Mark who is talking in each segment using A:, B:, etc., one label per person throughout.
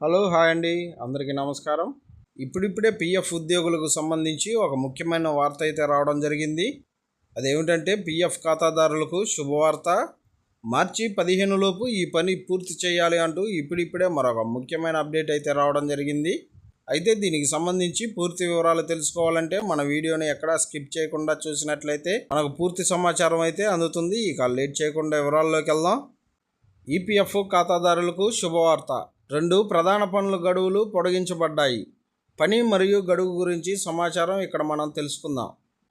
A: Hello hi అండి. అందరికీ నమస్కారం. ఇప్పుడిప్పుడే పిఎఫ్ ఉద్యోగులకు సంబంధించి ఒక ముఖ్యమైన వార్త అయితే రావడం జరిగింది. అదేమిటంటే పిఎఫ్ ఖాతాదారులకు శుభవార్త. మార్చి పదిహేను లోపు ఈ పని పూర్తి చేయాలి అంటూ ఇప్పుడిప్పుడే మరొక ముఖ్యమైన అప్డేట్ అయితే రావడం జరిగింది. అయితే దీనికి సంబంధించి పూర్తి వివరాలు తెలుసుకోవాలంటే మన వీడియోని ఎక్కడా స్కిప్ చేయకుండా చూసినట్లయితే మనకు పూర్తి సమాచారం అయితే అందుతుంది. ఇక లేట్ చేయకుండా వివరాల్లోకి వెళ్దాం. ఈపీఎఫ్ ఖాతాదారులకు శుభవార్త. రెండు ప్రధాన పనుల గడువులు పొడిగించబడ్డాయి. పని మరియు గడువు గురించి సమాచారం ఇక్కడ మనం తెలుసుకుందాం.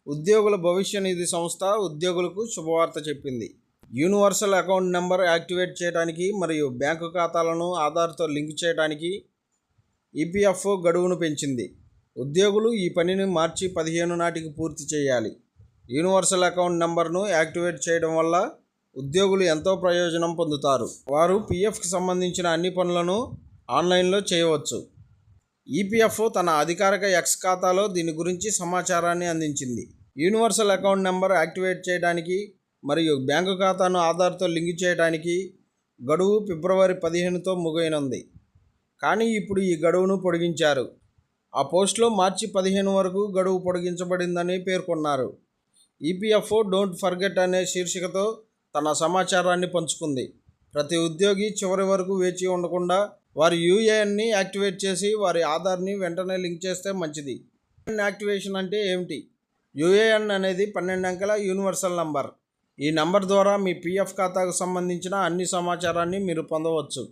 A: ఉద్యోగుల భవిష్య నిధి సంస్థ ఉద్యోగులకు శుభవార్త చెప్పింది. యూనివర్సల్ అకౌంట్ నెంబర్ యాక్టివేట్ చేయడానికి మరియు బ్యాంకు ఖాతాలను ఆధార్తో లింక్ చేయడానికి ఈపీఎఫ్ఓ గడువును పెంచింది. ఉద్యోగులు ఈ పనిని మార్చి పదిహేను నాటికి పూర్తి చేయాలి. యూనివర్సల్ అకౌంట్ నెంబర్ను యాక్టివేట్ చేయడం వల్ల ఉద్యోగులు ఎంతో ప్రయోజనం పొందుతారు. వారు పీఎఫ్కి సంబంధించిన అన్ని పనులను ఆన్లైన్లో చేయవచ్చు. ఈపీఎఫ్ఓ తన అధికారిక ఎక్స్ ఖాతాలో దీని గురించి సమాచారాన్ని అందించింది. యూనివర్సల్ అకౌంట్ నెంబర్ యాక్టివేట్ చేయడానికి మరియు బ్యాంకు ఖాతాను ఆధార్తో లింక్ చేయడానికి గడువు ఫిబ్రవరి పదిహేనుతో ముగియనుంది. కానీ ఇప్పుడు ఈ గడువును పొడిగించారు. ఆ పోస్ట్లో మార్చి పదిహేను వరకు గడువు పొడిగించబడిందని పేర్కొన్నారు. ఈపీఎఫ్ఓ డోంట్ ఫర్గెట్ అనే శీర్షికతో తన సమాచారాన్ని పంచుకుంది. ప్రతి ఉద్యోగి చివరి వరకు వేచి ఉండకుండా వారి యూఏఎన్ని యాక్టివేట్ చేసి వారి ఆధార్ని వెంటనే లింక్ చేస్తే మంచిది. యాక్టివేషన్ అంటే ఏమిటి? యూఏఎన్ అనేది పన్నెండు అంకెల యూనివర్సల్ నంబర్. ఈ నంబర్ ద్వారా మీ పీఎఫ్ ఖాతాకు సంబంధించిన అన్ని సమాచారాన్ని మీరు పొందవచ్చు.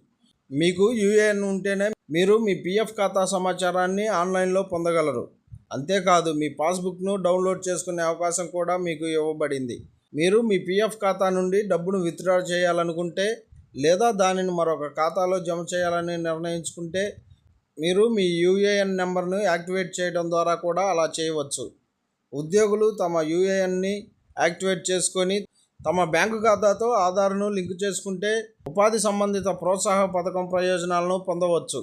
A: మీకు యూఏఎన్ ఉంటేనే మీరు మీ పీఎఫ్ ఖాతా సమాచారాన్ని ఆన్లైన్లో పొందగలరు. అంతేకాదు మీ పాస్బుక్ను డౌన్లోడ్ చేసుకునే అవకాశం కూడా మీకు ఇవ్వబడింది. మీరు మీ పీఎఫ్ ఖాతా నుండి డబ్బును విత్డ్రా చేయాలనుకుంటే లేదా దానిని మరొక ఖాతాలో జమ చేయాలని నిర్ణయించుకుంటే మీరు మీ యూఏఎన్ నెంబర్ను యాక్టివేట్ చేయడం ద్వారా కూడా అలా చేయవచ్చు. ఉద్యోగులు తమ యూఏఎన్ని యాక్టివేట్ చేసుకొని తమ బ్యాంకు ఖాతాతో ఆధార్ను లింక్ చేసుకుంటే ఉపాధి సంబంధిత ప్రోత్సాహ పథకం ప్రయోజనాలను పొందవచ్చు.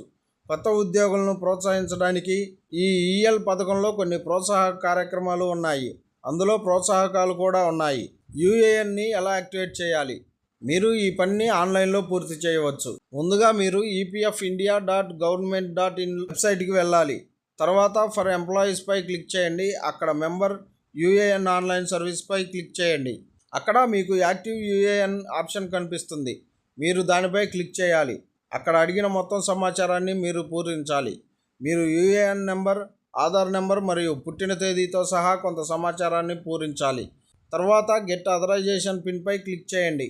A: కొత్త ఉద్యోగులను ప్రోత్సహించడానికి ఈ ఈఎల్ పథకంలో కొన్ని ప్రోత్సాహక కార్యక్రమాలు ఉన్నాయి. అందులో ప్రోత్సాహకాలు కూడా ఉన్నాయి. యూఏఎన్ని ఎలా యాక్టివేట్ చేయాలి? మీరు ఈ పనిని ఆన్లైన్లో పూర్తి చేయవచ్చు. ముందుగా మీరు EPF India dot government dot in వెబ్సైట్కి వెళ్ళాలి. తర్వాత ఫర్ ఎంప్లాయీస్పై క్లిక్ చేయండి. అక్కడ మెంబర్ యూఏఎన్ ఆన్లైన్ సర్వీస్పై క్లిక్ చేయండి. అక్కడ మీకు యాక్టివ్ యూఏఎన్ ఆప్షన్ కనిపిస్తుంది. మీరు దానిపై క్లిక్ చేయాలి. అక్కడ అడిగిన మొత్తం సమాచారాన్ని మీరు పూరించాలి. మీరు యూఏఎన్ నెంబర్ ఆధార్ నెంబర్ మరియు పుట్టిన తేదీతో సహా కొంత సమాచారాన్ని పూరించాలి. తర్వాత గెట్ అథరైజేషన్ పిన్పై క్లిక్ చేయండి.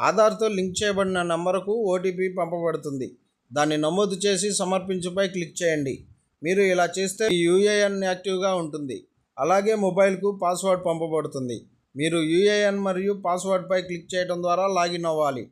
A: ఆధార్తో లింక్ చేయబడిన నంబరుకు ఓటీపీ పంపబడుతుంది. దాన్ని నమోదు చేసి సమర్పించుపై క్లిక్ చేయండి. మీరు ఇలా చేస్తే యూఏఎన్ యాక్టివ్గా ఉంటుంది. అలాగే మొబైల్కు పాస్వర్డ్ పంపబడుతుంది. మీరు యూఏఎన్ మరియు పాస్వర్డ్పై క్లిక్ చేయడం ద్వారా లాగిన్ అవ్వాలి.